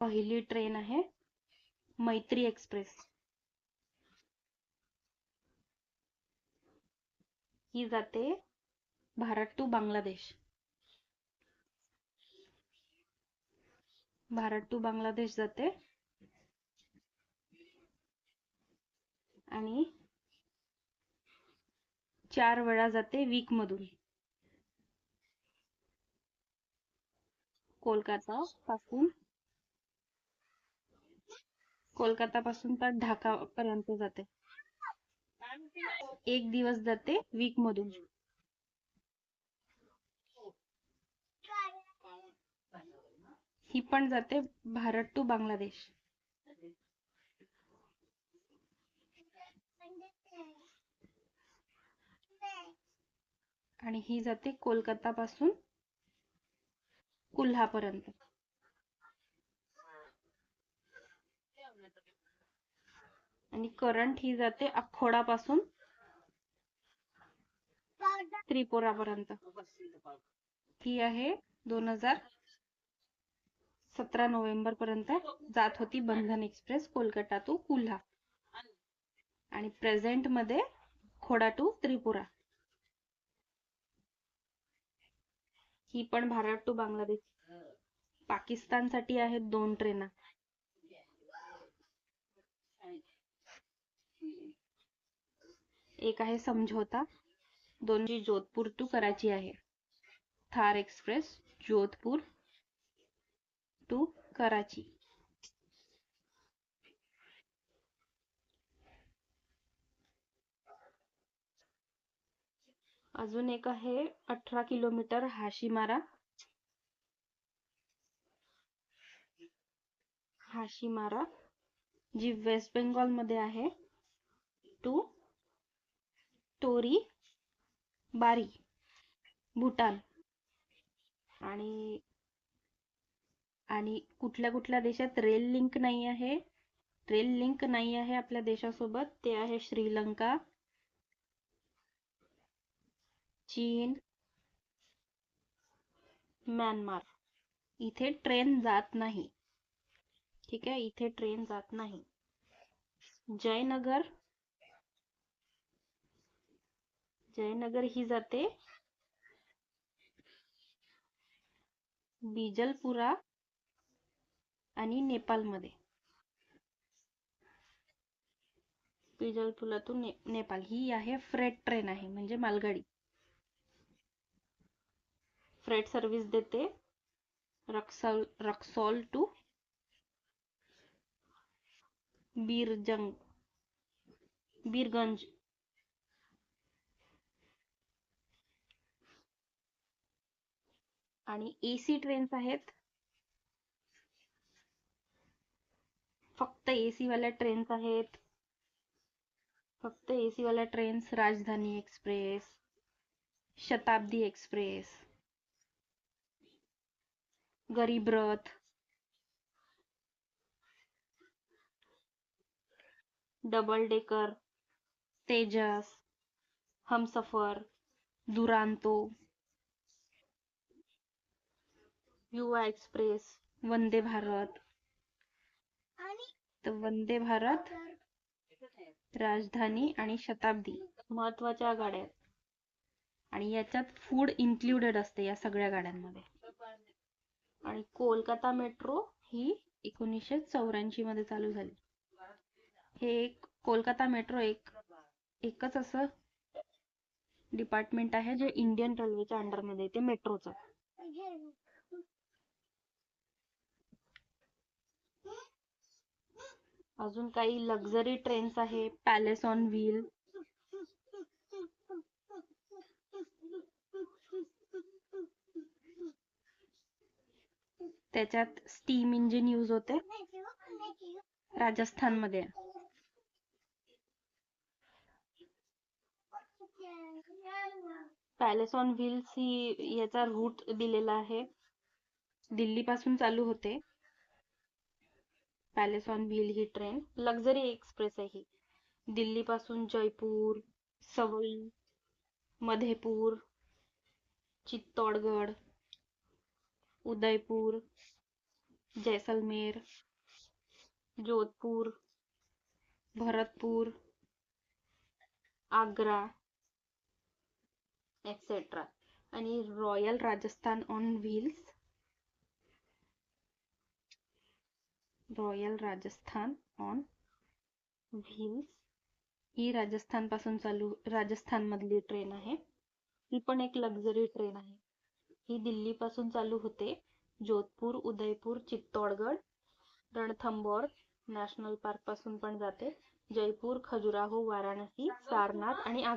पहिली ट्रेन आहे मैत्री एक्सप्रेस ही जाते भारत टू बांगलादेश. भारत टू बांगलादेश जाते. आणि चार वेळा जाते वीक मधून. कोलकाता पासून कोलकाता पासून तर ढाका पर्यंत जाते. एक दिवस जाते वीक मधून ही पण जाते भारत टू बांगलादेश. आणि ही जाते कोलकाता पासून कोल्हापर्यंत. आणि करंट ही जाते अखोडा पासून त्रिपुरा पर्यंत ही आहे दोन हजार सतरा नोव्हेंबर पर्यंत जात होती बंधन एक्सप्रेस कोलकाता टू कुल्हा. आणि प्रेझेंटमध्ये खोडा टू त्रिपुरा. ही पण भारत टू बांगलादेश. पाकिस्तानसाठी आहेत दोन ट्रेना. एक आहे समझोता. दोन जी जोधपूर टू कराची आहे. Thar express Jodhpur to Karachi. अजून एक आहे अठरा किलोमीटर हाशीमारा. हाशीमारा जी वेस्ट बेंगॉल मध्ये आहे. टू टोरी बारी भूटान. आणि आणि कुठल्या कुठल्या देशात रेल लिंक नाही आहे? रेल लिंक नाही आहे आपल्या देशासोबत. ते आहे श्रीलंका चीन म्यानमार. इथे ट्रेन जात नाही. ठीक आहे? इथे ट्रेन जात नाही. जयनगर जयनगर ही जाते. बिजलपुरा आणि नेपाळमध्ये बिजलपुरा टू ने नेपाळ ही आहे फ्रेट ट्रेन आहे म्हणजे मालगाडी. फ्रेट सर्व्हिस देते. रक्सॉल रक्सॉल टू बीरजंग बीरगंज आणि एसी ट्रेन्स आहेत. फक्त एसी वाल्या ट्रेन्स आहेत. फक्त एसी वाल्या ट्रेन्स राजधानी express Shatabdi express Garib Rath double decker Tejas Humsafar Duronto Yuva express. Vande Bharat. तर वंदे भारत राजधानी आणि शताब्दी. महत्त्वाच्या गाड्या. आहेत आणि याच्यात फूड इन्क्लुडेड असते या सगळ्या गाड्यांमध्ये. आणि कोलकाता मेट्रो ही एकोणीसशे चौऱ्याऐंशी मध्ये चालू झाली. हे एक कोलकाता मेट्रो एक एकच असं डिपार्टमेंट आहे जे इंडियन रेल्वेच्या अंडरमध्ये येते मेट्रोचं. अजून काही लक्झरी ट्रेन्स आहे पॅलेस ऑन व्हील त्याच्यात स्टीम इंजिन यूज होते. राजस्थानमध्ये पॅलेस ऑन व्हील्स ही याचा रूट दिलेला आहे. दिल्ली पासून चालू होते. पॅलेस ऑन व्हील ही ट्रेन. लक्झरी एक्सप्रेस आहे. ही दिल्ली पासून जयपूर सवई मधेपूर चित्तोडगड उदयपूर जैसलमेर जोधपूर भरतपूर आग्रा एक्सेट्रा आणि royal Rajasthan on wheels royal Rajasthan on wheels ही राजस्थानपासून चालू राजस्थान मधली ट्रेन आहे. ही पण एक लक्झरी ट्रेन आहे. ही दिल्ली पासून चालू होते. जोधपूर उदयपूर चित्तोडगड रणथंबोर नॅशनल पार्कपासून पण जाते. जयपूर खजुराहो वाराणसी सारनाथ आणि आग्रा